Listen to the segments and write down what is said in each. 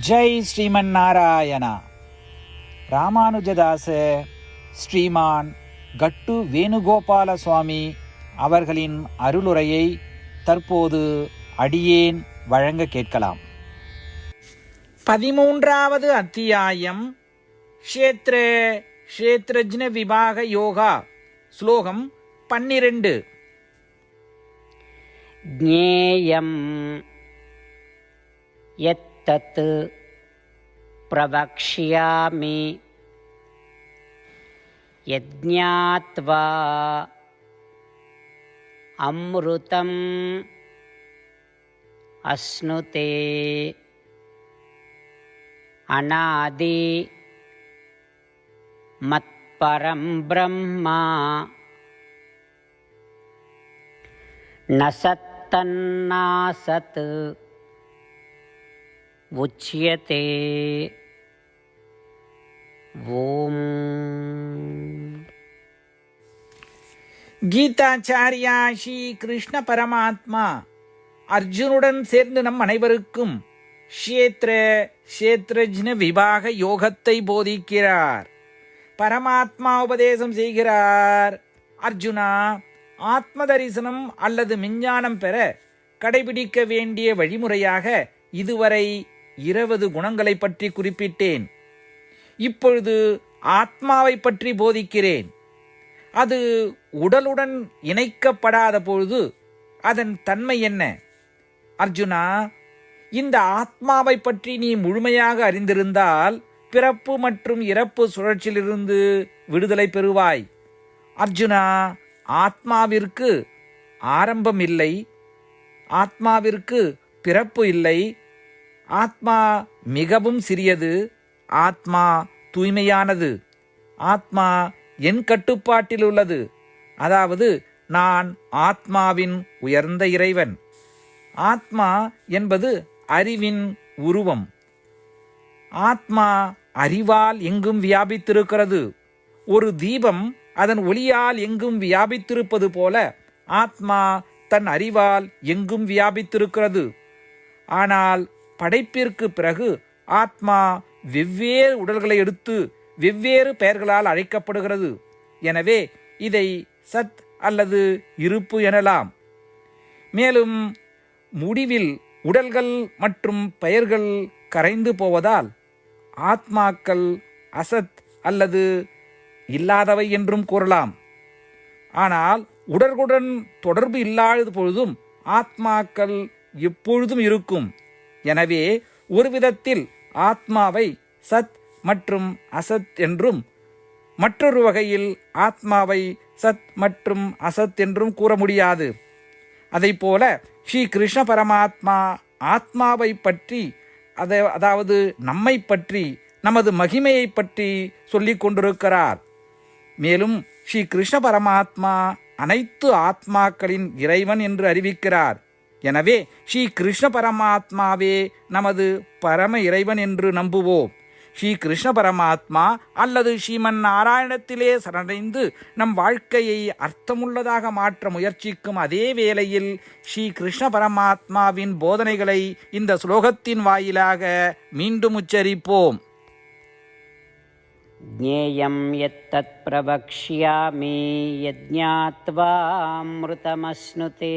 ஜெய் ஸ்ரீமன் நாராயணா ராமானுஜதாச ஸ்ரீமான் கட்டு வேணுகோபால சுவாமி அவர்களின் அருளுரையை தற்போது அடியேன் வழங்க கேட்கலாம் பதிமூன்றாவது அத்தியாயம் க்ஷேத்ர க்ஷேத்ரஜ்ன விபாக யோகா ஸ்லோகம் பன்னிரண்டு ज्ञेयं यत्तत् प्रवक्ष्यामि। यज्ञात्वा अमृतम् अश्नुते अनादि मत्परं ब्रह्मा न सत्तन्नासत् உச்சியதே. ஓம். கீதாச்சாரியா ஸ்ரீ கிருஷ்ண பரமாத்மா. அர்ஜுனுடன் சேர்ந்து நம் அனைவருக்கும் ஷேத்ர ஷேத்ரஜ்ன விவாக யோகத்தை போதிக்கிறார். பரமாத்மா உபதேசம் செய்கிறார். அர்ஜுனா ஆத்ம தரிசனம் அல்லது மிஞ்ஞானம் பெற கடைபிடிக்க வேண்டிய வழிமுறையாக இதுவரை இருபது குணங்களை பற்றி குறிப்பிட்டேன். இப்பொழுது ஆத்மாவை பற்றி போதிக்கிறேன். அது உடலுடன் இணைக்கப்படாத பொழுது அதன் தன்மை என்ன? அர்ஜுனா இந்த ஆத்மாவை பற்றி நீ முழுமையாக அறிந்திருந்தால் பிறப்பு மற்றும் இறப்பு சுழற்சியிலிருந்து விடுதலை பெறுவாய். அர்ஜுனா ஆத்மாவிற்கு ஆரம்பம் இல்லை ஆத்மாவிற்கு பிறப்பு இல்லை ஆத்மா மிகவும் சிறியது ஆத்மா தூய்மையானது. ஆத்மா என் கட்டுப்பாட்டில் உள்ளது. அதாவது நான் ஆத்மாவின் உயர்ந்த இறைவன். ஆத்மா என்பது அறிவின் உருவம். ஆத்மா அறிவால் எங்கும் வியாபித்திருக்கிறது. ஒரு தீபம் அதன் ஒளியால் எங்கும் வியாபித்திருப்பது போல ஆத்மா தன் அறிவால் எங்கும் வியாபித்திருக்கிறது. ஆனால் படைப்பிற்கு பிறகு ஆத்மா வெவ்வேறு உடல்களை எடுத்து வெவ்வேறு பெயர்களால் அழைக்கப்படுகிறது. எனவே இதை சத் அல்லது இருப்பு எனலாம். மேலும் முடிவில் உடல்கள் மற்றும் பெயர்கள் கரைந்து போவதால் ஆத்மாக்கள் அசத் அல்லது இல்லாதவை என்றும் கூறலாம். ஆனால் உடற்குடன் தொடர்பு இல்லாத பொழுதும் ஆத்மாக்கள் எப்பொழுதும் இருக்கும். எனவே ஒரு விதத்தில் ஆத்மாவை சத் மற்றும் அசத் என்றும் மற்றொரு வகையில் ஆத்மாவை சத் மற்றும் அசத் என்றும் கூற முடியாது. அதைப்போல ஸ்ரீ கிருஷ்ண பரமாத்மா ஆத்மாவை பற்றி அதை அதாவது நம்மை பற்றி நமது மகிமையை பற்றி சொல்லிக் கொண்டிருக்கிறார். மேலும் ஸ்ரீ கிருஷ்ண பரமாத்மா அனைத்து ஆத்மாக்களின் இறைவன் என்று அறிவிக்கிறார். எனவே ஸ்ரீ கிருஷ்ண பரமாத்மாவே நமது பரம இறைவன் என்று நம்புவோம் ஸ்ரீ கிருஷ்ண பரமாத்மா அல்லது ஸ்ரீமன் நாராயணத்திலே சரணடைந்து நம் வாழ்க்கையை அர்த்தமுள்ளதாக மாற்ற முயற்சிக்கும் அதே வேளையில் ஸ்ரீ கிருஷ்ண பரமாத்மாவின் போதனைகளை இந்த ஸ்லோகத்தின் வாயிலாக மீண்டும் உச்சரிப்போம் ज्ञेयं यत्तत् प्रवक्ष्यामि यज्ञात्वा अमृतमश्नुते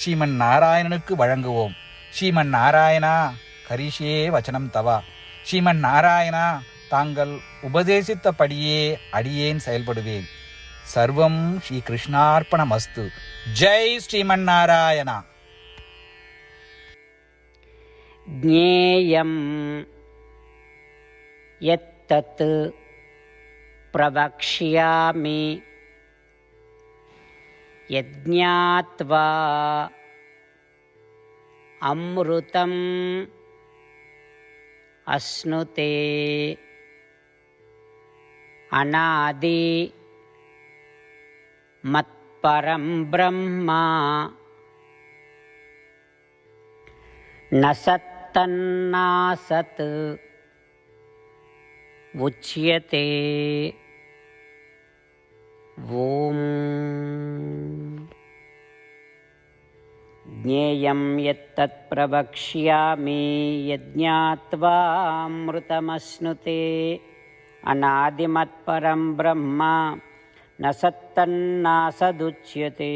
ஸ்ரீமன் நாராயணனுக்கு வழங்குவோம் ஸ்ரீமன் நாராயணா கரிஷே வச்சனம் தவா ஸ்ரீமன் நாராயணா தாங்கள் உபதேசித்தபடியே அடியேன் செயல்படுவேன் சர்வம் ஸ்ரீ கிருஷ்ணார்ப்பணமஸ்து ஜெய் ஸ்ரீமன் நாராயணா ज्ञेयं यत्तत् प्रवक्ष्यामि యజ్ఞాత్వా. అమృతం అశ్నుతే. అనాది మత్పరం బ్రహ్మ. నసత్తన్నాసత్ ఉచ్యతే. ఓం. ज्ञेयं यत्तत् प्रवक्ष्यामि यज्ञात्वामृतमश्नुते अनादिमत्परं ब्रह्म न सत्तन्नासदुच्यते